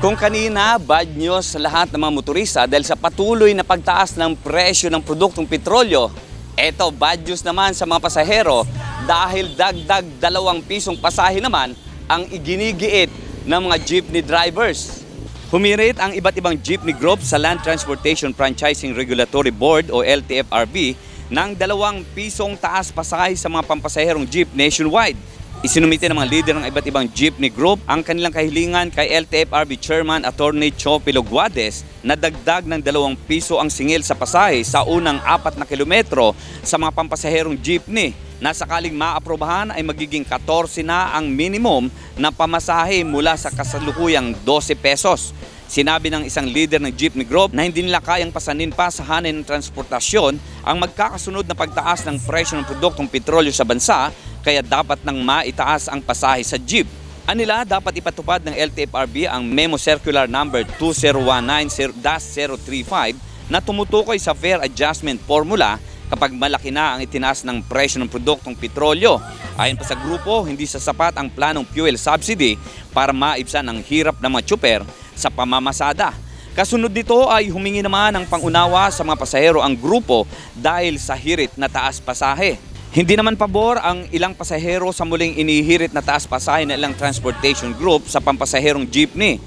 Kung kanina, bad news sa lahat ng mga motorista dahil sa patuloy na pagtaas ng presyo ng produktong petrolyo, eto bad news naman sa mga pasahero dahil dagdag dalawang pisong pasahe naman ang iginigiit ng mga jeepney drivers. Humirit ang iba't ibang jeepney group sa Land Transportation Franchising Regulatory Board o LTFRB ng dalawang pisong taas pasahe sa mga pampasaherong jeep nationwide. Isinumite ng mga leader ng iba't ibang jeepney group ang kanilang kahilingan kay LTFRB Chairman Attorney Cho Piloguades na dagdag ng dalawang piso ang singil sa pasahe sa unang apat na kilometro sa mga pampasaherong jeepney na sakaling maaprobahan ay magiging 14 na ang minimum na pamasahe mula sa kasalukuyang 12 pesos. Sinabi ng isang leader ng jeepney group na hindi nila kayang pasanin pa sa hanay ng transportasyon ang magkakasunod na pagtaas ng presyo ng produktong petrolyo sa bansa kaya dapat nang maitaas ang pasahe sa jeep. Anila dapat ipatupad ng LTFRB ang Memo Circular Number 2019-035 na tumutukoy sa Fair Adjustment Formula kapag malaki na ang itinaas ng presyo ng produktong petrolyo. Ayon pa sa grupo, hindi sasapat ang planong fuel subsidy para maibsan ang hirap ng mga tsuper sa pamamasada. Kasunod nito ay humingi naman ng pangunawa sa mga pasahero ang grupo dahil sa hirit na taas pasahe. Hindi naman pabor ang ilang pasahero sa muling inihirit na taas pasahe ng ilang transportation group sa pampasaherong jeepney.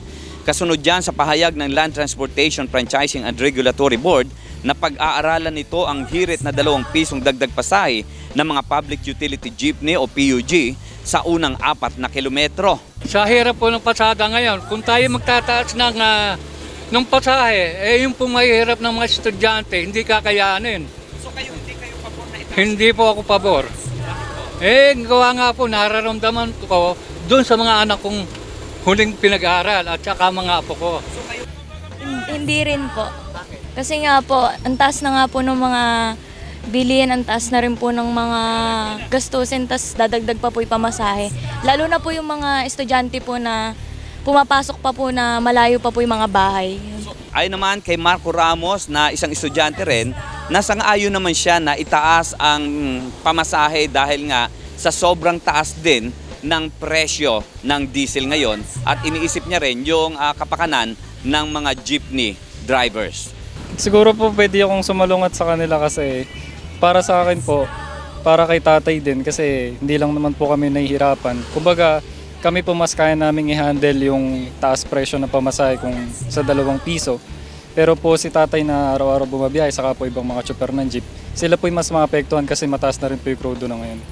Kasunod dyan sa pahayag ng Land Transportation Franchising and Regulatory Board na pag-aaralan nito ang hirit na dalawang pisong dagdag pasahe ng mga public utility jeepney o PUG sa unang apat na kilometro. Sa hirap po ng pasada ngayon, kung tayo magtataas ng, ah, ng pasahe, eh yung po mahihirap ng mga estudyante, hindi kakayanin. So kayo hindi po ako pabor. Eh, gawa nga po, nararamdaman ko doon sa mga anak kong huling pinag-aaral at saka mga apo ko. Hindi rin po. Kasi nga po, ang taas na nga po ng mga bilihin, ang taas na rin po ng mga gastusin, tas dadagdag pa po yung pamasahe. Lalo na po yung mga estudyante po na pumapasok pa po na malayo pa po yung mga bahay. Ayon naman kay Marco Ramos na isang estudyante rin, nasang-ayon naman siya na itaas ang pamasahe dahil nga sa sobrang taas din ng presyo ng diesel ngayon at iniisip niya rin yung ah, kapakanan ng mga jeepney drivers. Siguro po pwede akong sumalungat sa kanila kasi para sa akin po, para kay tatay din kasi hindi lang naman po kami nahihirapan. Kumbaga, kami po mas kaya namin i-handle yung taas presyo na pamasahe kung sa dalawang piso. Pero po si tatay na araw-araw bumabiyahe, saka po ibang mga chopper ng jeep, sila po yung mas maapektuhan kasi mataas na rin po yung crudo na ngayon.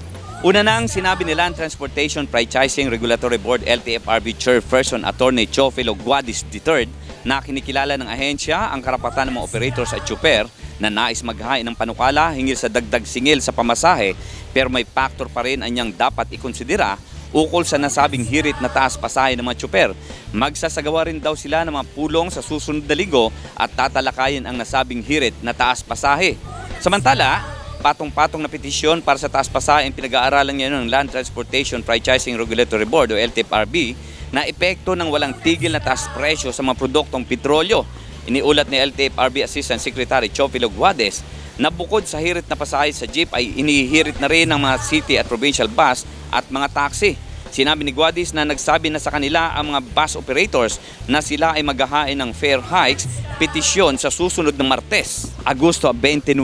Una nang sinabi ni Land Transportation Franchising Regulatory Board LTFRB Chairperson Attorney Chofilo Guadis III na kinikilala ng ahensya ang karapatan ng mga operators at chuper na nais maghain ng panukala hinggil sa dagdag singil sa pamasahe pero may factor pa rin anyang dapat ikonsidera ukol sa nasabing hirit na taas pasahe ng mga tsuper. Magsasagawa rin daw sila ng mga pulong sa susunod na linggo at tatalakayin ang nasabing hirit na taas pasahe. Samantala, patong-patong na petisyon para sa taas pasahe ang pinag-aaralan ngayon ng Land Transportation Franchising Regulatory Board o LTFRB na epekto ng walang tigil na taas presyo sa mga produktong petrolyo. Iniulat ni LTFRB Assistant Secretary Chofilo Guades na bukod sa hirit na pasahe sa jeep ay inihirit na rin ng mga city at provincial bus at mga taxi. Sinabi ni Guadis na nagsabi na sa kanila ang mga bus operators na sila ay maghahain ng fare hikes petisyon sa susunod ng Martes, Agosto 29.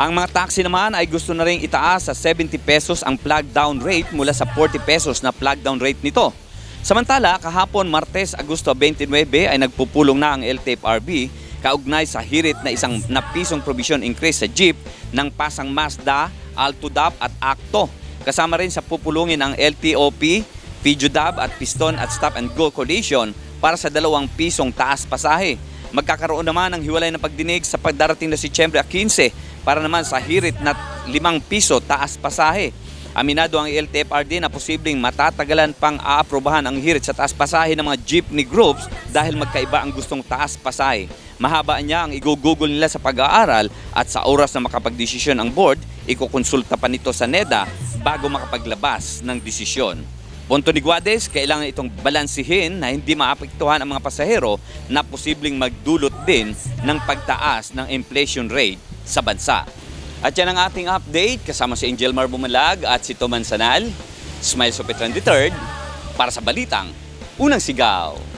Ang mga taxi naman ay gusto na rin itaas sa 70 pesos ang plug down rate mula sa 40 pesos na plug down rate nito. Samantala, kahapon Martes, Agosto 29 ay nagpupulong na ang LTFRB kaugnay sa hirit na isang napisong provision increase sa jeep ng Pasang Mazda, Altudap at Acto. Kasama rin sa pupulungin ang LTOP, PJUDAB at Piston at Stop and Go Coalition para sa dalawang pisong taas pasahe. Magkakaroon naman ng hiwalay na pagdinig sa pagdarating na Setyembre 15 para naman sa hirit na 5 piso taas pasahe. Aminado ang LTFRD na posibleng matatagalan pang aaprobahan ang hirit sa taas pasahe ng mga jeepney groups dahil magkaiba ang gustong taas pasahe. Mahaba niya ang igugugol nila sa pag-aaral at sa oras na makapagdesisyon ang board, ikukonsulta pa nito sa NEDA bago makapaglabas ng desisyon. Punto ni Guades, kailangan itong balansihin na hindi maapektuhan ang mga pasahero na posibleng magdulot din ng pagtaas ng inflation rate sa bansa. At yan ang ating update kasama si Angel Mar Bumalag at si Toman Sanal, Smile Sopetran III para sa Balitang Unang Sigaw.